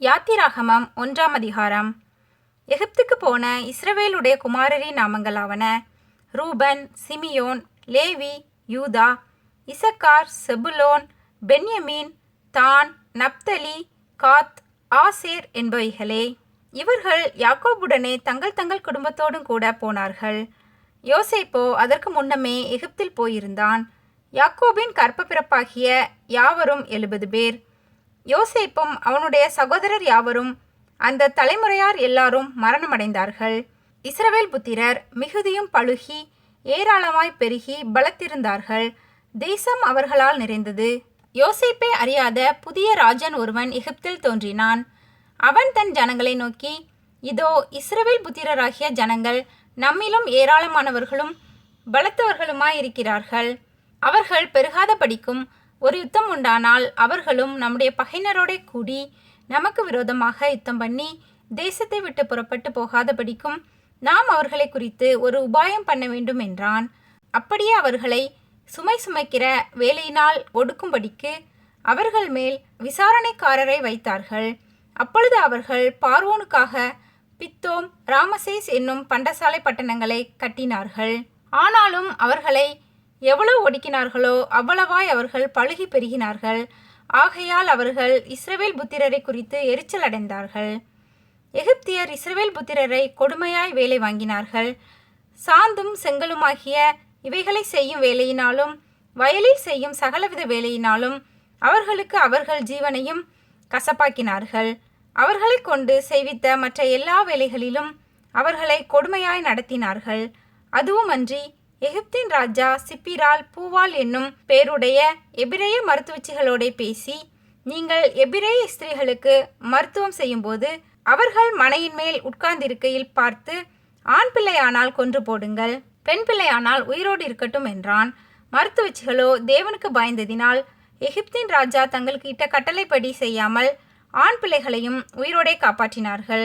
யாத்திராகமம் ஒன்றாம் அதிகாரம். எகிப்துக்கு போன இஸ்ரவேலுடைய குமாரரின் நாமங்களாவன Reuben Simeon Levi Judah Issachar Zebulun Benjamin Dan Naphtali Gad Asher என்பவைகளே. இவர்கள் யாக்கோபுடனே தங்கள் தங்கள் குடும்பத்தோடும் கூட போனார்கள். யோசேப்போ அதற்கு முன்னமே எகிப்தில் போயிருந்தான். யாக்கோபின் கற்ப பிறப்பாகிய யாவரும் எழுபது பேர். யோசேப்பும் அவனுடைய சகோதரர் யாவரும் அந்த தலைமுறையார் எல்லாரும் மரணமடைந்தார்கள். இஸ்ரவேல் புத்திரர் மிகுதியும் பழுகி ஏராளமாய் பெருகி பலத்திருந்தார்கள். தேசம் அவர்களால் நிறைந்தது. யோசேப்பை அறியாத புதிய ராஜன் ஒருவன் எகிப்தில் தோன்றினான். அவன் தன் ஜனங்களை நோக்கி இதோ இஸ்ரவேல் புத்திரராகிய ஜனங்கள் நம்மிலும் ஏராளமானவர்களும் பலத்தவர்களுமாயிருக்கிறார்கள். அவர்கள் பெருகாத படிக்கும் ஒரு யுத்தம் உண்டானால் அவர்களும் நம்முடைய பகைனரோட கூடி நமக்கு விரோதமாக யுத்தம் பண்ணி தேசத்தை விட்டு புறப்பட்டு போகாதபடிக்கும் நாம் அவர்களை குறித்து ஒரு உபாயம் பண்ண வேண்டும் என்றான். அப்படியே அவர்களை சுமை சுமைக்கிற வேலையினால் ஒடுக்கும்படிக்கு அவர்கள் மேல் விசாரணைக்காரரை வைத்தார்கள். அப்பொழுது அவர்கள் பார்வோனுக்காக பித்தோம் ராமசேஸ் என்னும் பண்டசாலை பட்டணங்களை கட்டினார்கள். ஆனாலும் அவர்களை எவ்வளவு ஒடுக்கினார்களோ அவ்வளவாய் அவர்கள் பழுகி பெருகினார்கள். ஆகையால் அவர்கள் இஸ்ரவேல் புத்திரரை குறித்து எரிச்சல் அடைந்தார்கள். எகிப்தியர் இஸ்ரவேல் புத்திரரை கொடுமையாய் வேலை வாங்கினார்கள். சாந்தும் செங்கலுமாகிய இவைகளை செய்யும் வேலையினாலும் வயலில் செய்யும் சகலவித வேலையினாலும் அவர்களுக்கு அவர்கள் ஜீவனையும் கசப்பாக்கினார்கள். அவர்களை கொண்டு செய்வித்த மற்ற எல்லா வேலைகளிலும் அவர்களை கொடுமையாய் நடத்தினார்கள். அதுவும் அன்றி எகிப்தின் ராஜா சிப்பிரால் பூவால் என்னும் பேருடைய எபிரேய மருத்துவச்சிகளோட பேசி நீங்கள் எபிரேய ஸ்திரீகளுக்கு மருத்துவம் செய்யும்போது அவர்கள் மனையின் மேல் உட்கார்ந்திருக்கையில் பார்த்து ஆண் பிள்ளையானால் கொன்று போடுங்கள் பெண் பிள்ளையானால் உயிரோடு இருக்கட்டும் என்றான். மருத்துவச்சிகளோ தேவனுக்கு பயந்ததினால் எகிப்தின் ராஜா தங்களுக்கு இட்ட கட்டளைப்படி செய்யாமல் ஆண் பிள்ளைகளையும் உயிரோடே காப்பாற்றினார்கள்.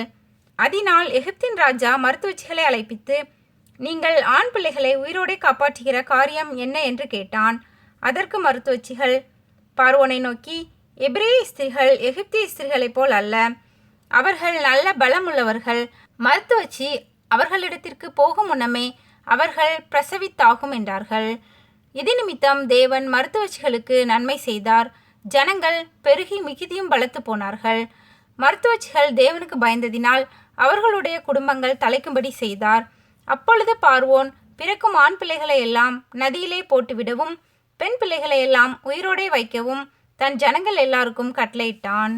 அதனால் எகிப்தின் ராஜா மருத்துவச்சிகளை அழைப்பித்து நீங்கள் ஆண் பிள்ளைகளை உயிரோடே காப்பாற்றுகிற காரியம் என்ன என்று கேட்டான். அதற்கு மருத்துவச்சிகள் பார்வோனை நோக்கி எபிரேய ஸ்திரீகள் எகிப்திய ஸ்திரீகளைப் போல் அல்ல. அவர்கள் நல்ல பலமுள்ளவர்கள். மருத்துவச்சி அவர்களிடத்திற்கு போகும் முன்னமே அவர்கள் பிரசவித்தாகும் என்றார்கள். இது நிமித்தம் தேவன் மருத்துவச்சிகளுக்கு நன்மை செய்தார். ஜனங்கள் பெருகி மிகுதியும் பலத்து போனார்கள். மருத்துவச்சிகள் தேவனுக்கு பயந்ததினால் அவர்களுடைய குடும்பங்கள் தலைக்கும்படி செய்தார். அப்பொழுது பார்வோன் பிறக்கும் ஆண் பிள்ளைகளை எல்லாம் நதியிலே போட்டுவிடவும் பெண் பிள்ளைகளை எல்லாம் உயிரோடே வைக்கவும் தன் ஜனங்கள் எல்லாருக்கும் கட்டளையிட்டான்.